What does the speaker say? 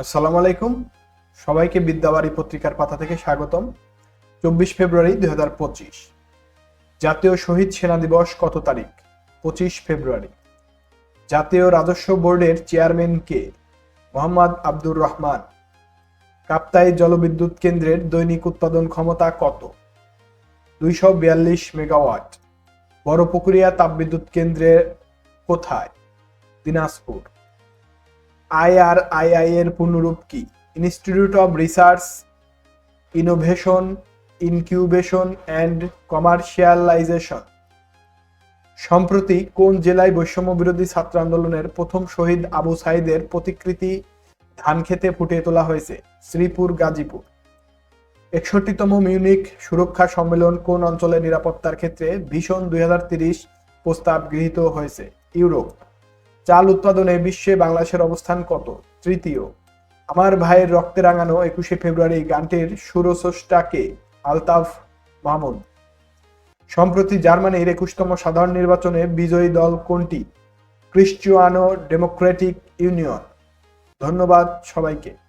আসসালামু আলাইকুম। সবাইকে বিদ্যাবাড়ি পত্রিকার পাতা থেকে স্বাগতম। চব্বিশ ফেব্রুয়ারি দুই হাজার পঁচিশ। জাতীয় শহীদ সেনা দিবস কত তারিখ? পঁচিশ ফেব্রুয়ারি। জাতীয় রাজস্ব বোর্ডের চেয়ারম্যান কে? মোহাম্মদ আব্দুর রহমান। কাপ্তাই জলবিদ্যুৎ কেন্দ্রের দৈনিক উৎপাদন ক্ষমতা কত? দুইশো বিয়াল্লিশ মেগাওয়াট। বড়পুকুরিয়া তাপবিদ্যুৎ কেন্দ্রের কোথায়? দিনাজপুর। আইআরআইআই এর পূর্ণরূপ কি? Institute of research innovation incubation and commercialisation সম্প্রতি কোন জেলায় বৈষম্য বিরোধী ছাত্র আন্দোলনের প্রথম শহীদ আবু সাইদের প্রতিকৃতি ধানক্ষেতে ফুটিয়ে তোলা হয়েছে? শ্রীপুর, গাজীপুর। একষট্টিতম মিউনিক সুরক্ষা সম্মেলন কোন অঞ্চলের নিরাপত্তার ক্ষেত্রে ভীষণ দুই প্রস্তাব গৃহীত হয়েছে? ইউরোপ। চাল উৎপাদনে বিশ্বে বাংলাদেশের অবস্থান কত? তৃতীয়, আমার ভাইয়ের রক্তে রাঙানো একুশে ফেব্রুয়ারি গানটির সুরস্রষ্টাকে আলতাফ মাহমুদ সম্প্রতি জার্মানির একুশতম সাধারণ নির্বাচনে বিজয়ী দল কোনটি? Christian Democratic Union. ধন্যবাদ সবাইকে।